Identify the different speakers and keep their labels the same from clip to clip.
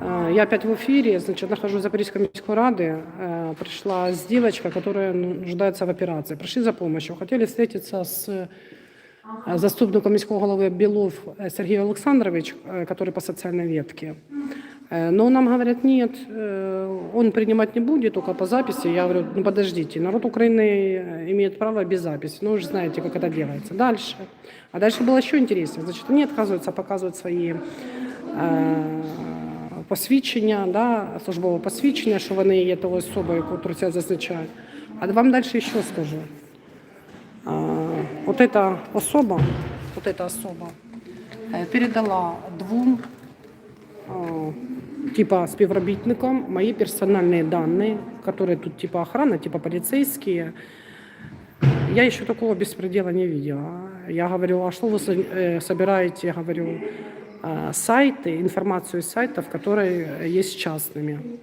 Speaker 1: Э, Я опять в эфире, значит, нахожусь в Запорожской міської ради. Э, Пришла с девочка, которая нуждается в операции. Пришли за помощью. Хотели встретиться с э, заступником міського голови Белов э, Сергей Александрович, э, который по социальной ветке. Э, Но нам говорят, нет, э, он принимать не будет, только по записи. Я говорю, ну подождите, народ Украины э, имеет право без записи. Ну, вы же знаете, как это делается. Дальше. А дальше было еще интереснее. Значит, они отказываются показывать свои е, посвідчення, да, службове посвідчення, що вони є тою особою, яку це зазначають. А вам далі ще скажу. А, от эта особа, вот эта особа е, передала двом а, типа співробітникам мої персональні дані, які тут типа охрана, типа полицейские. Я еще такого беспредела не видела. Я говорю, а что вы со- э, собираете, я говорю, э, сайты, информацию из сайтов, которые есть частными.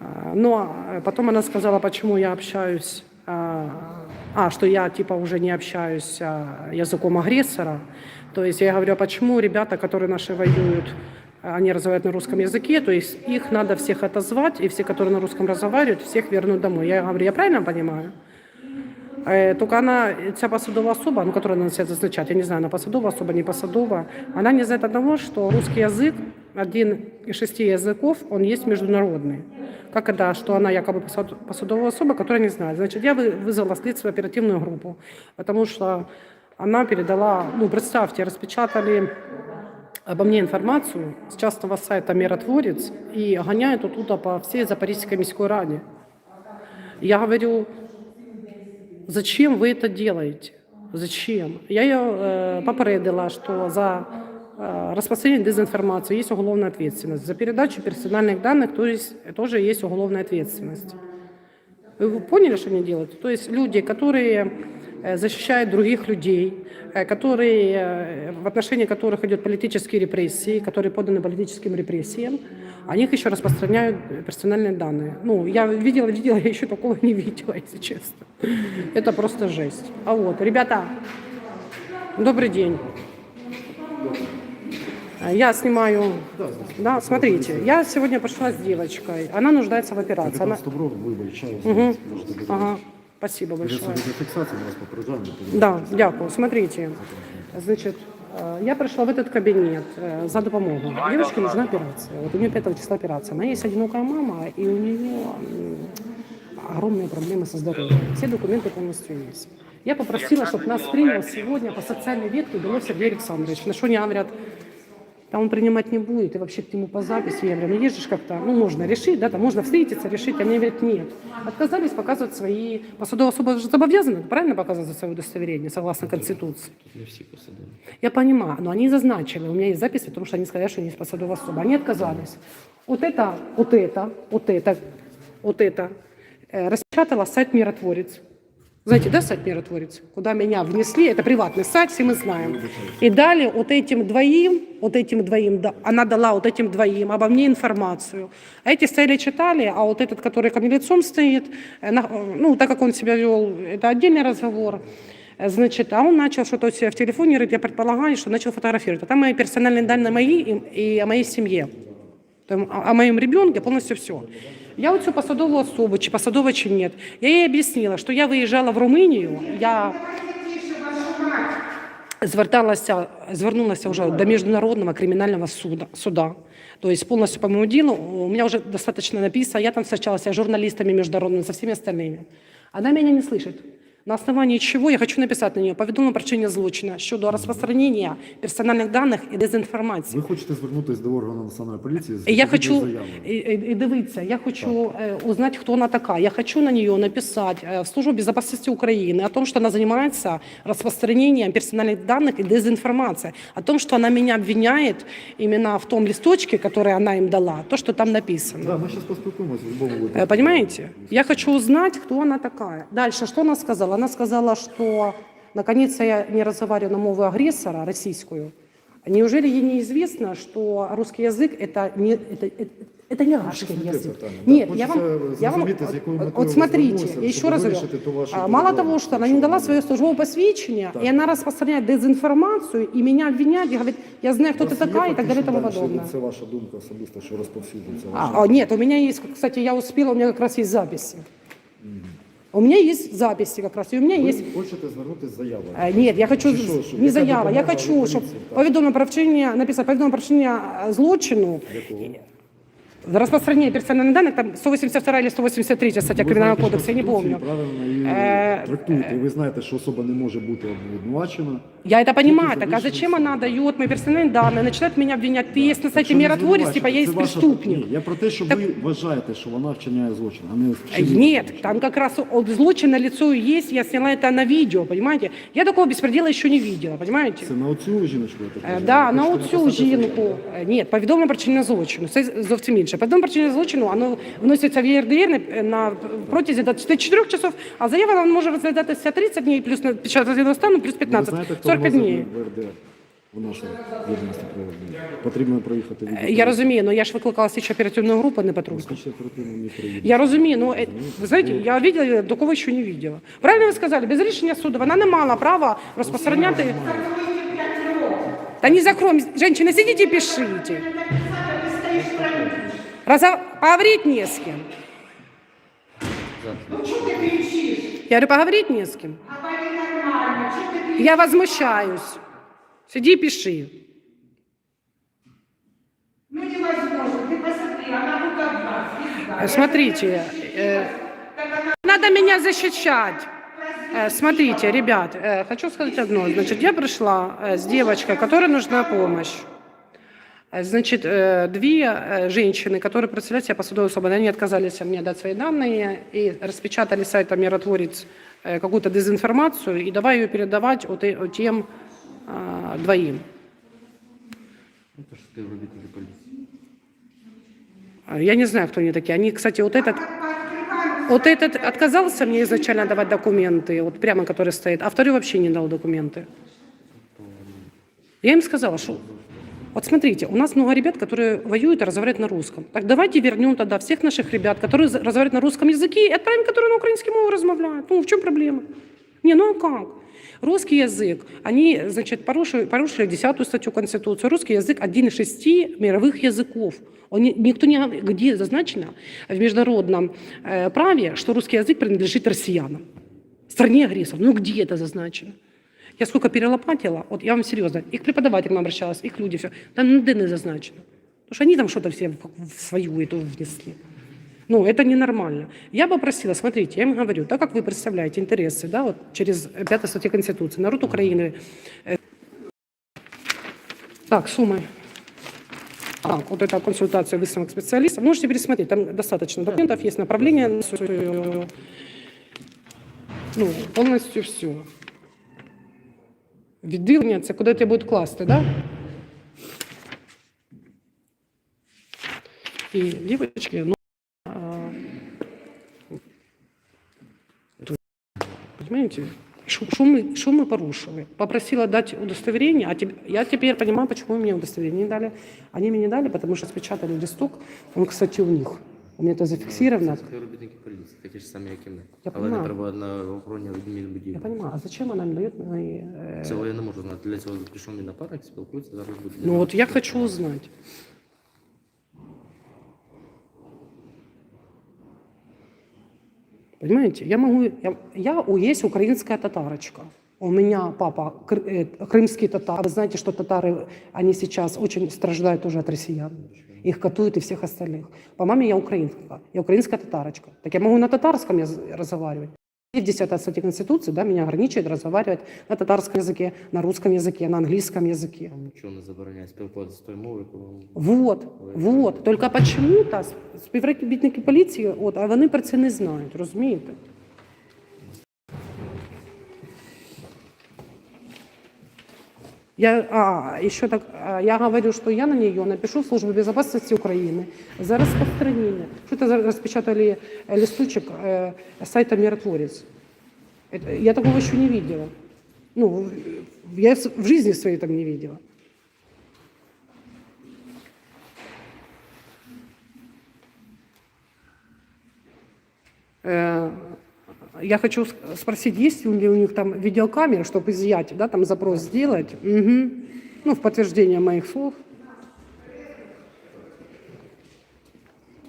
Speaker 1: А, Но э, потом она сказала, почему я общаюсь, а, а, что я типа уже не общаюсь а, языком агрессора. То есть я говорю, а почему ребята, которые наши воюют, они разговаривают на русском языке, то есть их надо всех отозвать, и все, которые на русском разговаривают, всех вернуть домой. Я говорю, я правильно понимаю? Э, Только она, ця посадова особа, ну, которая на себя зазначать, я не знаю, она посадова особа, не посадова, она не знает одного, что русский язык, один из шести языков, он есть международный. Как это, что она якобы посад- посадовая особа, которая не знает. Значит, я вы- вызвала следствие оперативную группу, потому что она передала, ну, представьте, распечатали обо мне информацию с частного сайта «Миротворец» и гоняют оттуда по всей Запорожской міській раді. Я говорю, Зачем вы это делаете? Зачем? Я ее э, попередила, что за э, распространение дезинформации есть уголовная ответственность. За передачу персональных данных то есть, тоже есть уголовная ответственность. Вы поняли, что они делают? То есть люди, которые э, защищают других людей, э, которые, э, в отношении которых идет политические репрессии, которые поданы политическим репрессиям, о них еще распространяют персональные данные. Ну, я видела, видела, я еще такого не видела, если честно. Это просто жесть. А вот, ребята, добрый день. Я снимаю, да, смотрите, я сегодня пошла с девочкой, она нуждается в операции. Она...
Speaker 2: 15 років вибачаю.
Speaker 1: Мгм.
Speaker 2: Можете бути.
Speaker 1: Ага, спасибо большое.
Speaker 2: Для фіксації у вас попереджання.
Speaker 1: Да, дякую. Смотрите, значит, э, я пришла в этот кабинет э, за допомогой. Девочке нужна операция. Вот у нее 5 числа операция. У меня есть одинокая мама, и у нее м, огромные проблемы со здоровьем. Все документы полностью есть. Я попросила, чтобы нас принял сегодня по социальной ветке Белов Сергей Александрович. На что они говорят, там он принимать не будет, и вообще к нему по записи. Я говорю, ну есть же как-то, ну можно решить, да, там можно встретиться, решить. Они говорят, нет. Отказались показывать свои, посадовая особа же обязана, правильно показывать свое удостоверение, согласно Конституции.
Speaker 3: Не всі посадили.
Speaker 1: Я понимаю, но они зазначили, у меня есть запись, потому что они сказали, что они есть посадовая особа. Они отказались. Вот это, вот это, вот это, вот это э, распечатала сайт «Миротворец». Знаете, да, сайт «Миротворец»? Куда меня внесли, это приватный сайт, все мы знаем. И дали вот этим двоим, вот этим двоим, да, она дала вот этим двоим обо мне информацию. Эти стояли, читали, а вот этот, который ко мне лицом стоит, э, э, ну, так как он себя вел, это отдельный разговор. Э, Значит, а он начал что-то в телефоне, говорит, я предполагаю, что начал фотографировать. А там мои персональные данные мои и, и о моей семье. Там, о, о моем ребенке полностью все. Я оцю посадову особу, чи посадова, чи ні. Я їй об'яснила, що я виїжджала в Румунію, я зверталася, звернулася вже до міжнародного кримінального суда. суда. То есть полностью по моему делу, у меня уже достаточно написано, я там встречалась с журналистами международными, со всеми остальными. Она меня не слышит. На основании чего я хочу написати на нее повідомлення про вчинення злочина щодо розпространення персональних даних і дезінформації.
Speaker 2: Ви хочете звернутися до органу національної поліції з
Speaker 1: І Я
Speaker 2: відповідною
Speaker 1: хочу
Speaker 2: заявою?
Speaker 1: і, і, і дивіться, я хочу е, узнать, хто вона така. Я хочу на нее написать е, в Службу безопасности Украины о том, что она занимается распространением персональных данных и дезинформацией, о том, что она меня обвиняет именно в том листочке, который она им дала, то, что там написано.
Speaker 2: Да, ми зараз поспілкуємося в будь-якому випадку.
Speaker 1: Э, Понимаете? Я хочу узнать, кто она такая. Дальше, что она сказала? Она сказала, что наконец-то я не разговариваю на мову агрессора российскую, Неужели ей неизвестно, что русский язык это не, это, это, это не русский
Speaker 2: Хочеться
Speaker 1: язык?
Speaker 2: питання.
Speaker 1: Нет,
Speaker 2: Так,
Speaker 1: я вам,
Speaker 2: хочеться
Speaker 1: я вам
Speaker 2: зрозуміти, з якою
Speaker 1: вот,
Speaker 2: метою ви
Speaker 1: смотрите,
Speaker 2: звернулися,
Speaker 1: я еще
Speaker 2: щоб
Speaker 1: раз говорю,
Speaker 2: вирішити ту вашу
Speaker 1: а, мало
Speaker 2: проблему,
Speaker 1: того, что она
Speaker 2: якщо
Speaker 1: не дала
Speaker 2: вона-
Speaker 1: свое службовое посвящение,
Speaker 2: Так.
Speaker 1: и она распространяет дезинформацию, и меня обвиняет, и говорит, я знаю, кто
Speaker 2: У
Speaker 1: ты
Speaker 2: вас є
Speaker 1: такая, и так далее, и тому
Speaker 2: фактично
Speaker 1: подобное.
Speaker 2: далі, Це ваша думка особиста, що розповсюджується.
Speaker 1: А,
Speaker 2: ваша-
Speaker 1: а, нет, у меня есть, кстати, я успела, у меня как раз есть записи. У меня есть записи как раз, и у меня
Speaker 2: Ви
Speaker 1: есть
Speaker 2: хочете звернутися з заявою?
Speaker 1: Е, Ні, я хочу
Speaker 2: Чи що, що?
Speaker 1: не
Speaker 2: Яка
Speaker 1: заява. Я
Speaker 2: допомога
Speaker 1: хочу,
Speaker 2: від
Speaker 1: щоб
Speaker 2: поліції? Так.
Speaker 1: повідомлено про вчинення написано повідомлено про вчинення е, злочину.
Speaker 2: Якого?
Speaker 1: Распространение персональных данных, там 182 или 183 стаття
Speaker 2: Ви
Speaker 1: Кримінального
Speaker 2: знаєте,
Speaker 1: кодексу, я не помню.
Speaker 2: Правильно її
Speaker 1: Е,
Speaker 2: трактуєте. І ви знаєте, що особа не може бути обвинувачена.
Speaker 1: Я это понимаю,
Speaker 2: Тільки
Speaker 1: так а
Speaker 2: завищені
Speaker 1: зачем она
Speaker 2: слова.
Speaker 1: дает мои персональные данные, начинает меня обвинять, ты есть на сайте
Speaker 2: Якщо не
Speaker 1: миротворец, типа я
Speaker 2: звинувачуєте,
Speaker 1: есть
Speaker 2: це ваша-
Speaker 1: преступник.
Speaker 2: Ні, я про те, що
Speaker 1: Так-
Speaker 2: ви вважаєте, що вона вчиняє злочин, а не
Speaker 1: Э,
Speaker 2: вчинила
Speaker 1: Нет,
Speaker 2: злочин.
Speaker 1: там как раз от злочин на лицо есть, я сняла это на видео, понимаете? Я такого беспредела еще не видела, понимаете?
Speaker 2: Це на оцю жіночку? я так
Speaker 1: Е,
Speaker 2: розумію?
Speaker 1: Да,
Speaker 2: Ви
Speaker 1: на
Speaker 2: хочете
Speaker 1: оцю
Speaker 2: написати
Speaker 1: жінку.
Speaker 2: заяву?
Speaker 1: Е, Ні, повідомлення про чинення злочину. Це зовсім інше. Повідомлення про чинення злочину, воно вноситься в ЄРДР на- на протязі 24 часов, а заява вона може розглядатися 30 днів, плюс на- під час воєнного стану, плюс
Speaker 2: Ви
Speaker 1: 15,
Speaker 2: Знаєте, хто
Speaker 1: 45
Speaker 2: вносить
Speaker 1: днів.
Speaker 2: в У нашу відомості про РДР. Потрібно проїхати від
Speaker 1: Е, Я розумію, але я ж викликала слідчо оперативну групу, не патрульну.
Speaker 2: Не приїде.
Speaker 1: Я розумію, ну е, ви знаєте, я видела, такого ще не видела. Правильно ви сказали, без рішення суду вона не мала права розпространяти. Та не закроем, женщины, сидите и пишите. Разо... Поговорить не с кем. Я говорю, поговорить не с кем. Я возмущаюсь. Сиди пиши.
Speaker 3: Ну невозможно, ты посмотри, она тут одна, звезда.
Speaker 1: Смотрите, э, надо меня защищать. Э, Смотрите, ребят, э, хочу сказать одно. Значит, я пришла с девочкой, которой нужна помощь. Значит, две женщины, которые представляют себя посудовой особой, они отказались мне дать свои данные и распечатали с сайта «Миротворец» какую-то дезинформацию и давай ее передавать вот э- тем э, двоим.
Speaker 4: Это же співробітники поліції.
Speaker 1: Э, Я не знаю, кто они такие. Они, кстати, вот этот... Вот этот отказался мне изначально давать документы, вот прямо который стоит, а второй вообще не дал документы. Я им сказала, что вот смотрите, у нас много ребят, которые воюют и разговаривают на русском. Так давайте вернем тогда всех наших ребят, которые разговаривают на русском языке, и отправим, которые на украинском мове размовляют. Ну, в чем проблема? Не, ну а как? Русский язык, они, значит, порушили, порушили 10 статью Конституции. Русский язык один из шести мировых языков. Он никто не где зазначено в международном э, праве, что русский язык принадлежит россиянам. Стране агрессоров. Ну где это зазначено? Я сколько перелопатила, вот я вам серьезно, их преподавателям обращалась, их люди, все, там ніде не зазначено. Потому что они там что-то все в в свою эту внесли. Ну, это ненормально. Я бы просила, смотрите, я им говорю, так как вы представляете интересы, да, вот через 5 статья Конституции, народ Украины. э, Так, суммы. Так, вот эта консультация выставок специалистов. Можете пересмотреть, там достаточно документов, есть направление, э, ну, повністю все. Відділення це куди тебе будуть класти, да? І дівчатки, ну, а, то- понимаете, что, что, мы, что мы порушили? Попросила дать удостоверение, а тебе, я теперь понимаю, почему мне удостоверение не дали. Они мне не дали, потому что спечатали листок, он, кстати, у них. У меня это зафиксировано.
Speaker 4: Це співробітники поліції, такі ж самі, як і ми.
Speaker 1: Я
Speaker 4: Але не
Speaker 1: понимаю.
Speaker 4: перебувають на охороні
Speaker 1: Я
Speaker 4: адмінбудівлі.
Speaker 1: понимаю, а зачем она мне дает мои... э,
Speaker 4: Цього я не можу знати. Для цього прийшов мій напарник, спілкується, зараз буде.
Speaker 1: Ну вот я хочу узнать. Понимаете, я могу, я, я у- есть украинская татарочка. У меня папа кр- э, крымский татар. Вы знаете, что татары, они сейчас очень страждают тоже от россиян. Их катуют и всех остальных. По маме я украинка, я украинская татарочка. Так я могу на татарском яз- разговаривать. И в 10 статье Конституции да, меня ограничивает разговаривать на татарском языке, на русском языке, на английском языке.
Speaker 4: Вам нічого не забороняє спілкуватися з тою мовою, яку вам
Speaker 1: Вот, вот. Только почему-то с- співробітники поліції, от, а вони про це не знають, розумієте? Я, а, еще так, я говорю, что я на нее напишу в Службу безопасности Украины за распространение. Что это распечатали э, листочек э, сайта «Миротворец»? Это, я такого еще не видела. Ну, я в жизни своей там не видела. Э, Я хочу с- спросить, есть ли у них там видеокамеры, чтобы изъять, да, там запрос сделать, Мгм. ну, в подтверждение моих слов.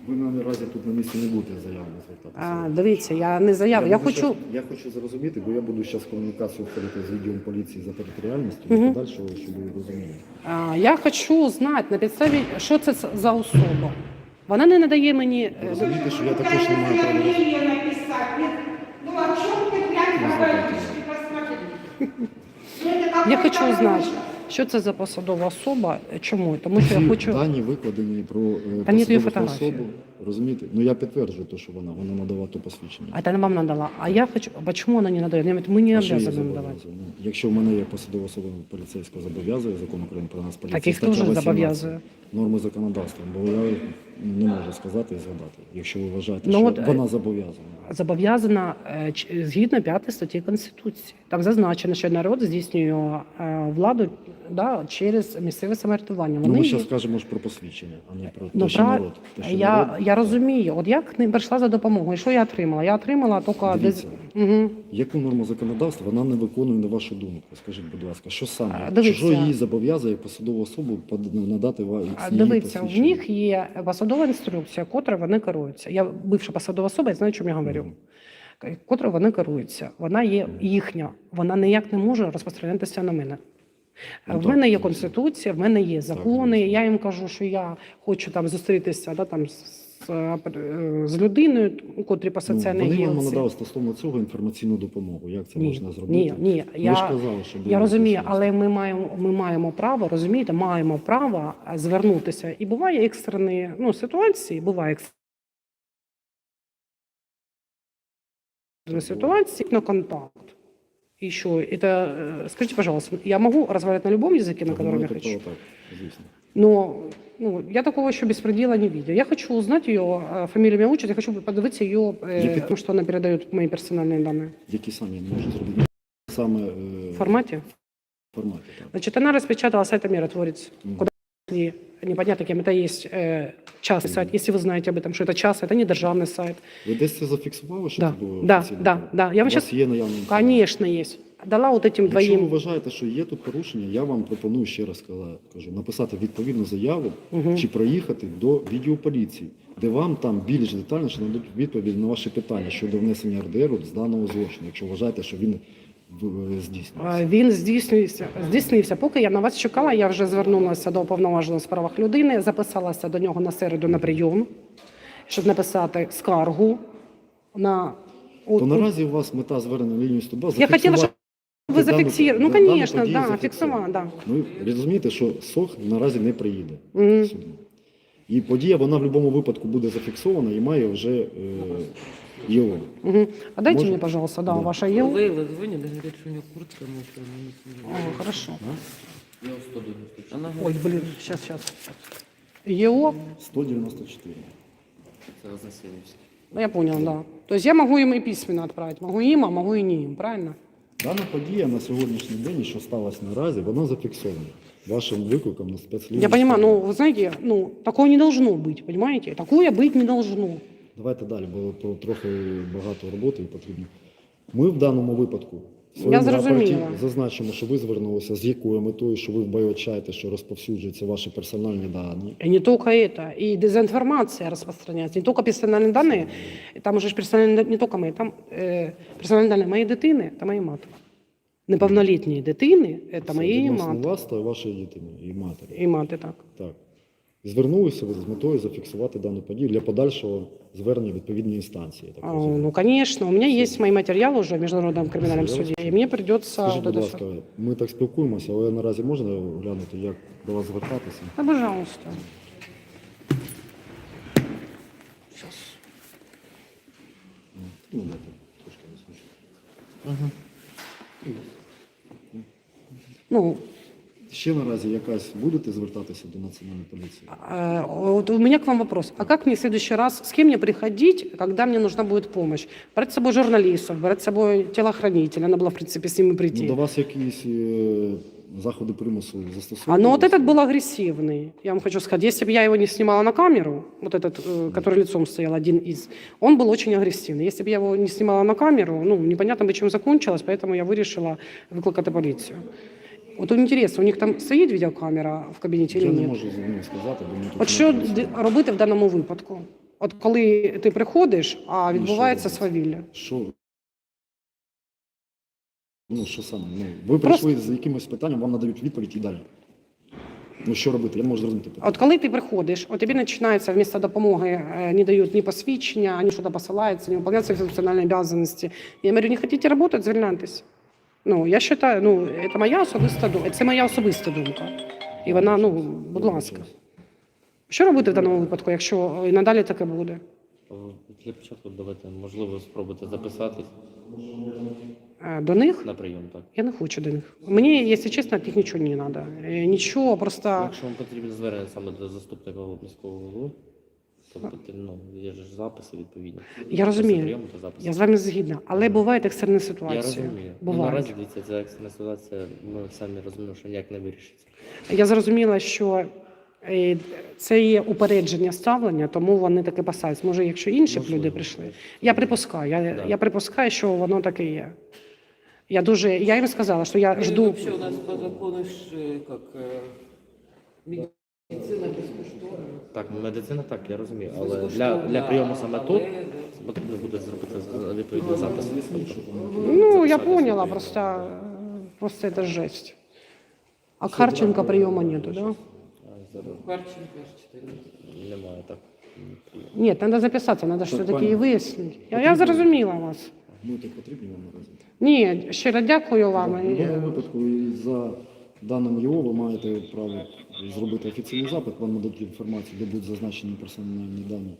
Speaker 2: Ви наразі тут на місці не будете заявно звертатися.
Speaker 1: А, дивіться, я не заяву, я
Speaker 2: буду
Speaker 1: хочу.
Speaker 2: щас- я хочу зрозуміти, бо я буду зараз комунікацію входити з відділом поліції за територіальністю і подальшого, щоб ви розуміли.
Speaker 1: А, Я хочу знати на підставі, що це за особа. Вона не надає мені. е,
Speaker 2: Розумієте, що я також не
Speaker 3: Даже
Speaker 2: маю права. роз-
Speaker 1: Я
Speaker 3: какой-то
Speaker 1: хочу
Speaker 3: ужас.
Speaker 1: знати, що це за посадова особа. Чому? Тому що я
Speaker 2: Всі
Speaker 1: хочу.
Speaker 2: дані викладені про е,
Speaker 1: Та ні, є
Speaker 2: посадову
Speaker 1: фотографії.
Speaker 2: особу. Розумієте? Ну я підтверджую те, що вона вона надала то посвідчення.
Speaker 1: А это вам надала. А я хочу. Почему она не надает? Я говорю, мы не
Speaker 2: А що її
Speaker 1: обязаны давать.
Speaker 2: зобов'язує? Ну, якщо в мене є посадова особа поліцейського зобов'язує закон України про нас поліцію.
Speaker 1: Так їх
Speaker 2: стаття
Speaker 1: теж
Speaker 2: 18,
Speaker 1: зобов'язує.
Speaker 2: Норми законодавства, бо я не можу сказати і згадати, якщо ви вважаєте,
Speaker 1: Ну,
Speaker 2: що
Speaker 1: от, е,
Speaker 2: вона зобов'язана.
Speaker 1: Зобов'язана е, згідно 5 статті Конституції. Там зазначено, що народ здійснює е, владу да, через місцеве самоврядування.
Speaker 2: Ну, ми
Speaker 1: є-
Speaker 2: зараз кажемо ж про посвідчення, а не про
Speaker 1: Ну,
Speaker 2: те, що народ. Те, що
Speaker 1: я,
Speaker 2: народ,
Speaker 1: я розумію. От як не прийшла за допомогою, що я отримала? Я отримала тільки.
Speaker 2: Дивіться.
Speaker 1: Угу.
Speaker 2: Яку норму законодавства вона не виконує на вашу думку? Скажіть, будь ласка, що саме?
Speaker 1: дивіться.
Speaker 2: Що її зобов'язує посадову особу надати вам
Speaker 1: Дивіться, в них є посадова інструкція, котрою вони керуються. Я бивша посадова особа, я знаю, чому я говорю. Котрою вони керуються. Вона є їхня. Вона ніяк не може розпространятися на мене.
Speaker 2: Ну,
Speaker 1: в
Speaker 2: так,
Speaker 1: мене є конституція, в мене є закони. я їм кажу, що я хочу там зустрітися да, там, з, з- людиною, котрі по
Speaker 2: Ну,
Speaker 1: соціальній
Speaker 2: вони вам надали стосовно цього інформаційну допомогу. Як це
Speaker 1: Ні,
Speaker 2: можна зробити?
Speaker 1: ні, ні.
Speaker 2: Ви
Speaker 1: Я,
Speaker 2: ж казали, що
Speaker 1: я розумію, але ми маємо, ми маємо право, розумієте, маємо право звернутися. І буває екстрені ну, ситуації, буває екстрені ситуації на контакт И еще, это, э, скажите, пожалуйста, я могу разговаривать на любом языке, на
Speaker 2: Ви
Speaker 1: котором я
Speaker 2: маєте
Speaker 1: хочу?
Speaker 2: право так, звісно.
Speaker 1: Но ну, я такого еще беспредела не видела. Я хочу узнать ее э, фамилию, имя, отчество, я хочу подивитися ее, э,
Speaker 2: Я пит-
Speaker 1: потому что она передает мои персональные данные.
Speaker 2: Які самі можуть зробити саме е,
Speaker 1: В формате?
Speaker 2: форматі. Так.
Speaker 1: Значит, она распечатала сайт «Миротворец»,
Speaker 2: Мгм.
Speaker 1: куда и непонятно кем, это есть э, частный сайт. Если вы знаете об этом, что это частный, это не державный сайт.
Speaker 2: Ви десь це зафіксували, що
Speaker 1: Да,
Speaker 2: це було
Speaker 1: да,
Speaker 2: офіційно?
Speaker 1: да, да. Я вам
Speaker 2: У
Speaker 1: щас-
Speaker 2: вас є наявна інформація?
Speaker 1: Конечно, есть. Дала вот этим
Speaker 2: Якщо ви
Speaker 1: двоим.
Speaker 2: вважаєте, що є тут порушення, я вам пропоную ще раз сказати, кажу, написати відповідну заяву
Speaker 1: Мгм.
Speaker 2: чи проїхати до відділу поліції, де вам там більш детальніше нададуть відповідь на ваші питання щодо внесення РДРу з даного злочину, якщо вважаєте, що він в- здійснюється.
Speaker 1: Він здійснився, здійснився. Поки я на вас чекала, я вже звернулася до уповноваженого в справах людини, записалася до нього на середу на прийом, щоб написати скаргу на от-
Speaker 2: То наразі у вас мета звернення на лінію 102
Speaker 1: Я хотіла, щоб ви зафіксували. Ну, звісно, да, фіксувала, да.
Speaker 2: Ну, ви розумієте, що СОХ наразі не приїде
Speaker 1: Мгм.
Speaker 2: сюди. І подія, вона в будь-якому випадку буде зафіксована і має вже е, ЄО.
Speaker 1: Угу. А дайте
Speaker 2: Може?
Speaker 1: мне, пожалуйста, да,
Speaker 2: Да.
Speaker 1: ваше ЕУ.
Speaker 4: Лейла звонит, даже говорит, что у нее куртка мокрая. но не знаю.
Speaker 1: О, хорошо.
Speaker 4: Я 194. Она
Speaker 1: Ой,
Speaker 4: говорит,
Speaker 1: блин, сейчас, сейчас. ЕО,
Speaker 2: 194.
Speaker 4: это за 70.
Speaker 1: ну, я понял, да. То есть я могу им и письменно отправить. Могу им, а могу и не им, правильно?
Speaker 2: Дана подія на сьогоднішній день, що сталося наразі, вона зафіксована вашим викликом на спецлінію.
Speaker 1: Я понимаю, ну, вы знаете, ну, такого не должно быть, понимаете? Такое быть не должно.
Speaker 2: Давайте далі, бо то трохи багато роботи і потрібно. Ми в даному випадку в
Speaker 1: Я
Speaker 2: своєму
Speaker 1: зрозуміла.
Speaker 2: рапорті зазначимо, що ви звернулися з якою метою, що ви вбачаєте, що розповсюджуються ваші персональні дані.
Speaker 1: И не только это, и дезинформация распространяется. Не только персональные данные, там уже ж персональні, да- не только мої, там е, персональні дані моєї дитини та моєї матері. Неповнолітньої дитини, це
Speaker 2: Це
Speaker 1: моєї
Speaker 2: відносно
Speaker 1: мати.
Speaker 2: вас та вашої дитини і матері.
Speaker 1: І мати, так.
Speaker 2: Так. Звернулися ви з метою зафіксувати дану подію для подальшого звернення в відповідні інстанції. я Так
Speaker 1: А,
Speaker 2: розумію.
Speaker 1: ну, конечно, у меня есть мои материалы уже в Международном криминальном
Speaker 2: Серьезно?
Speaker 1: суде, и мне придется...
Speaker 2: Скажіть,
Speaker 1: вот
Speaker 2: будь
Speaker 1: это
Speaker 2: ласка,
Speaker 1: всё.
Speaker 2: ми так спілкуємося, але наразі можна глянути, як до вас звертатися?
Speaker 1: Да, пожалуйста. Сейчас.
Speaker 2: Ну, дайте трошки вислухаю.
Speaker 4: Ага.
Speaker 1: Ну,
Speaker 2: Ще наразі якась будете звертатися до національної поліції?
Speaker 1: э, вот у меня к вам вопрос. А как мне в следующий раз, с кем мне приходить, когда мне нужна будет помощь? Брать с собой журналистов, брать с собой телохранителя, надо было, в принципе, с ними
Speaker 2: Ну,
Speaker 1: прийти.
Speaker 2: до вас якісь е, заходи примусу
Speaker 1: А
Speaker 2: застосовували.
Speaker 1: ну вот этот был агрессивный. Я вам хочу сказать, если бы я его не снимала на камеру, вот этот, э, который лицом стоял, один из, он был очень агрессивный. Если бы я его не снимала на камеру, ну, непонятно бы, чем закончилось, поэтому я вирішила викликати поліцію. От інтересно, у них там стоїть відеокамера в кабінеті
Speaker 2: Я не
Speaker 1: ні?
Speaker 2: можу ну, сказати, бо тут
Speaker 1: От що д- робити в даному випадку? От коли ти приходиш, а
Speaker 2: Ну,
Speaker 1: відбувається
Speaker 2: що робити?
Speaker 1: свавілля.
Speaker 2: Що? Ну, що саме? Ну, ви прийшли з якимось питанням, вам надають відповідь і далі. Ну, що робити? Я не можу зрозуміти питання.
Speaker 1: От коли ти приходиш, от тобі починається вместо допомоги е, не дають ні посвідчення, ані щось посилаються, не виконують свої функціональні обов'язки. Я говорю, не хочете працювати, звільняйтесь. Ну, я вважаю, ну, це моя особиста думка. Це моя особиста думка. І вона, ну, будь ласка. Що робити в даному випадку, якщо і надалі таке буде?
Speaker 4: Для початку давайте, можливо, спробуйте записатись
Speaker 1: Е, До них
Speaker 4: на прийом, так.
Speaker 1: я не хочу до них. Мені, якщо чесно, від них нічого не треба. Нічого, просто.
Speaker 4: Якщо вам потрібно звернення саме до заступника міського голови, то потрібно, ну, є ж записи відповідні.
Speaker 1: Я розумію.
Speaker 4: Прийому та записи.
Speaker 1: Я з вами згідна, але бувають екстрені
Speaker 4: Я
Speaker 1: ситуації.
Speaker 4: розумію. Ну, наразі дивіться, ця екстрена ситуація, ми самі розуміємо, що ніяк не вирішиться.
Speaker 1: Я зрозуміла, що е, це є упередження ставлення, тому вони таки пасаються. Може, якщо інші б
Speaker 4: Можливо.
Speaker 1: люди прийшли. Я припускаю, я,
Speaker 4: Да.
Speaker 1: я припускаю, що воно таке є. Я дуже, я їм сказала, що я
Speaker 5: Ну,
Speaker 1: жду.
Speaker 5: Вообще у нас по закону ж, э, как э, медицина безкоштовна.
Speaker 4: Так, медицина так, я розумію, але для, для прийому саме тут потрібно буде зробити з- відповідний запис. Тобто,
Speaker 1: Ну, я
Speaker 4: записати
Speaker 1: поняла, просто, просто это жесть. А Харченко приема нету, да?
Speaker 4: Зараз
Speaker 5: Харченко аж 14.
Speaker 4: Немає так.
Speaker 1: Нет, надо записаться, надо все-таки і вияснити. Я, я зрозуміла вас.
Speaker 2: Ну, так потрібні вам наразі.
Speaker 1: Ні, щиро дякую вам.
Speaker 2: В будь-якому випадку і за даним його ви маєте право зробити офіційний запит, вам нададуть інформацію, де будуть зазначені персональні дані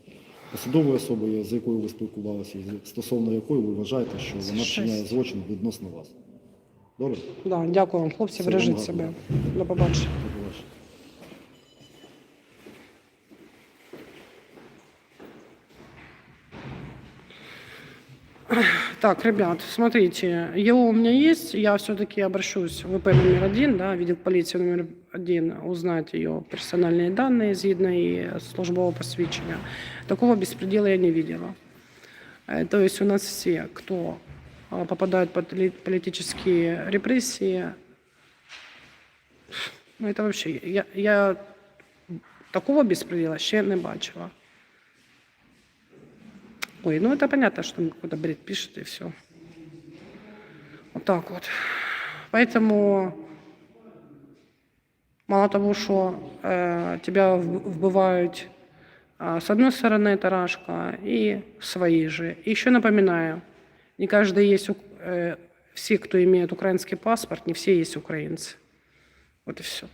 Speaker 2: посадової особи, з якою ви спілкувалися, і стосовно якої ви вважаєте, що вона вчиняє злочин відносно вас. Добре?
Speaker 1: Да, дякую вам, хлопці, бережіть себе. До побачення.
Speaker 2: До побачення.
Speaker 1: Так, ребят, смотрите, ЕО у меня есть, я все-таки обращусь в ВП номер один, да, видел полиции номер один, узнать ее персональные данные згідно і службового посвідчення. Такого беспредела я не видела. Э, То есть у нас все, кто а, попадают под ли- политические репрессии, ну это вообще, я, я такого беспредела ще не бачила. Ой, ну это понятно, что он какой-то бред пишет и все. Вот так вот. Поэтому мало того, что э, тебя в- вбивают а, с одной стороны это рашка и свои же. И еще напоминаю, не каждый есть, э, все, кто имеет украинский паспорт, не все есть украинцы. Вот и все.